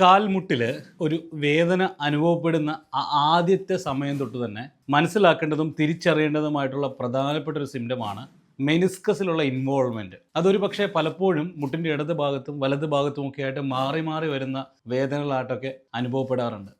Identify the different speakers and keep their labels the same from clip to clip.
Speaker 1: കാൽമുട്ടിൽ ഒരു വേദന അനുഭവപ്പെടുന്ന ആദ്യത്തെ സമയം തൊട്ട് തന്നെ മനസ്സിലാക്കേണ്ടതും തിരിച്ചറിയേണ്ടതുമായിട്ടുള്ള പ്രധാനപ്പെട്ട ഒരു സിംറ്റമാണ് മെനിസ്കസിലുള്ള ഇൻവോൾവ്മെന്റ് അതൊരു പക്ഷേ പലപ്പോഴും മുട്ടിന്റെ ഇടത് ഭാഗത്തും വലത് ഭാഗത്തും ഒക്കെ ആയിട്ട് മാറി മാറി വരുന്ന വേദനകളായിട്ടൊക്കെ അനുഭവപ്പെടാറുണ്ട്.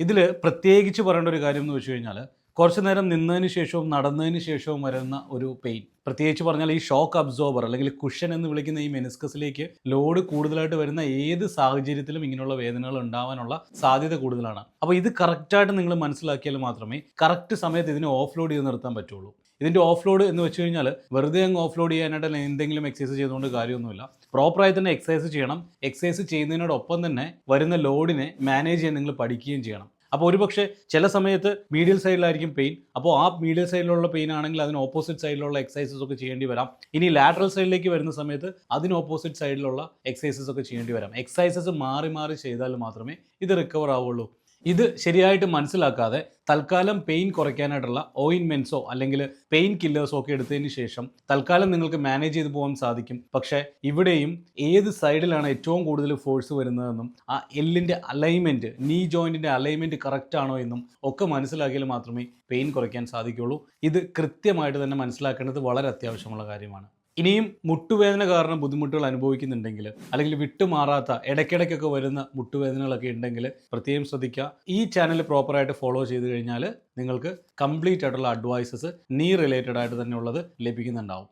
Speaker 1: ഇതിൽ പ്രത്യേകിച്ച് പറയേണ്ട ഒരു കാര്യം എന്ന് വെച്ച് കഴിഞ്ഞാൽ കുറച്ച് നേരം നിന്നതിന് ശേഷവും നടന്നതിന് ശേഷവും വരുന്ന ഒരു പെയിൻ പ്രത്യേകിച്ച് പറഞ്ഞാൽ ഈ ഷോക്ക് അബ്സോർബർ അല്ലെങ്കിൽ കുഷൻ എന്ന് വിളിക്കുന്ന ഈ മെനിസ്കസിലേക്ക് ലോഡ് കൂടുതലായിട്ട് വരുന്ന ഏത് സാഹചര്യത്തിലും ഇങ്ങനെയുള്ള വേദനകൾ ഉണ്ടാവാനുള്ള സാധ്യത കൂടുതലാണ്. അപ്പോൾ ഇത് കറക്റ്റായിട്ട് നിങ്ങൾ മനസ്സിലാക്കിയാൽ മാത്രമേ കറക്റ്റ് സമയത്ത് ഇതിനെ ഓഫ് ലോഡ് ചെയ്ത് നിർത്താൻ പറ്റുള്ളൂ. ഇതിന്റെ ഓഫ് ലോഡ് എന്ന് വെച്ച് കഴിഞ്ഞാൽ വെറുതെ അങ്ങ് ഓഫ് ലോഡ് ചെയ്യാനായിട്ട് എന്തെങ്കിലും എക്സസൈസ് ചെയ്തുകൊണ്ട് കാര്യമൊന്നുമില്ല. പ്രോപ്പറായി തന്നെ എക്സസൈസ് ചെയ്യണം. എക്സസൈസ് ചെയ്യുന്നതിനോടൊപ്പം തന്നെ വരുന്ന ലോഡിനെ മാനേജ് ചെയ്യാൻ നിങ്ങൾ പഠിക്കുകയും ചെയ്യണം. അപ്പോൾ ഒരുപക്ഷെ ചില സമയത്ത് മീഡിയൽ സൈഡിലായിരിക്കും പെയിൻ അപ്പോൾ ആ മീഡിയൽ സൈഡിലുള്ള പെയിൻ ആണെങ്കിൽ അതിന് ഓപ്പോസിറ്റ് സൈഡിലുള്ള എക്സസൈസസ് ഒക്കെ ചെയ്യേണ്ടി വരാം. ഇനി ലാറ്ററൽ സൈഡിലേക്ക് വരുന്ന സമയത്ത് അതിന് ഓപ്പോസിറ്റ് സൈഡിലുള്ള എക്സസൈസസ് ഒക്കെ ചെയ്യേണ്ടി വരാം. എക്സസൈസസ് മാറി മാറി ചെയ്താൽ മാത്രമേ ഇത് റിക്കവർ ആവുള്ളൂ. ഇത് ശരിയായിട്ട് മനസ്സിലാക്കാതെ തൽക്കാലം പെയിൻ കുറയ്ക്കാനായിട്ടുള്ള ഓയിൻമെൻസോ അല്ലെങ്കിൽ പെയിൻ കില്ലേഴ്സോ ഒക്കെ എടുത്തതിന് ശേഷം തൽക്കാലം നിങ്ങൾക്ക് മാനേജ് ചെയ്തു പോകാൻ സാധിക്കും. പക്ഷേ ഇവിടെയും ഏത് സൈഡിലാണ് ഏറ്റവും കൂടുതൽ ഫോഴ്സ് വരുന്നതെന്നും ആ എല്ലിന്റെ അലൈൻമെന്റ് നീ ജോയിന്റിന്റെ അലൈൻമെന്റ് കറക്റ്റ് ആണോ എന്നും ഒക്കെ മനസ്സിലാക്കിയാൽ മാത്രമേ പെയിൻ കുറയ്ക്കാൻ സാധിക്കുകയുള്ളൂ. ഇത് കൃത്യമായിട്ട് തന്നെ മനസ്സിലാക്കേണ്ടത് വളരെ അത്യാവശ്യമുള്ള കാര്യമാണ്. ഇനിയും മുട്ടുവേദന കാരണം ബുദ്ധിമുട്ടുകൾ അനുഭവിക്കുന്നുണ്ടെങ്കിൽ അല്ലെങ്കിൽ വിട്ടുമാറാത്ത ഇടയ്ക്കിടയ്ക്കൊക്കെ വരുന്ന മുട്ടുവേദനകളൊക്കെ ഉണ്ടെങ്കിൽ പ്രത്യേകം ശ്രദ്ധിക്കുക. ഈ ചാനൽ പ്രോപ്പറായിട്ട് ഫോളോ ചെയ്ത് കഴിഞ്ഞാൽ നിങ്ങൾക്ക് കംപ്ലീറ്റ് ആയിട്ടുള്ള അഡ്വൈസസ് നീ റിലേറ്റഡ് ആയിട്ട് തന്നെയുള്ളത് ലഭിക്കുന്നുണ്ടാവും.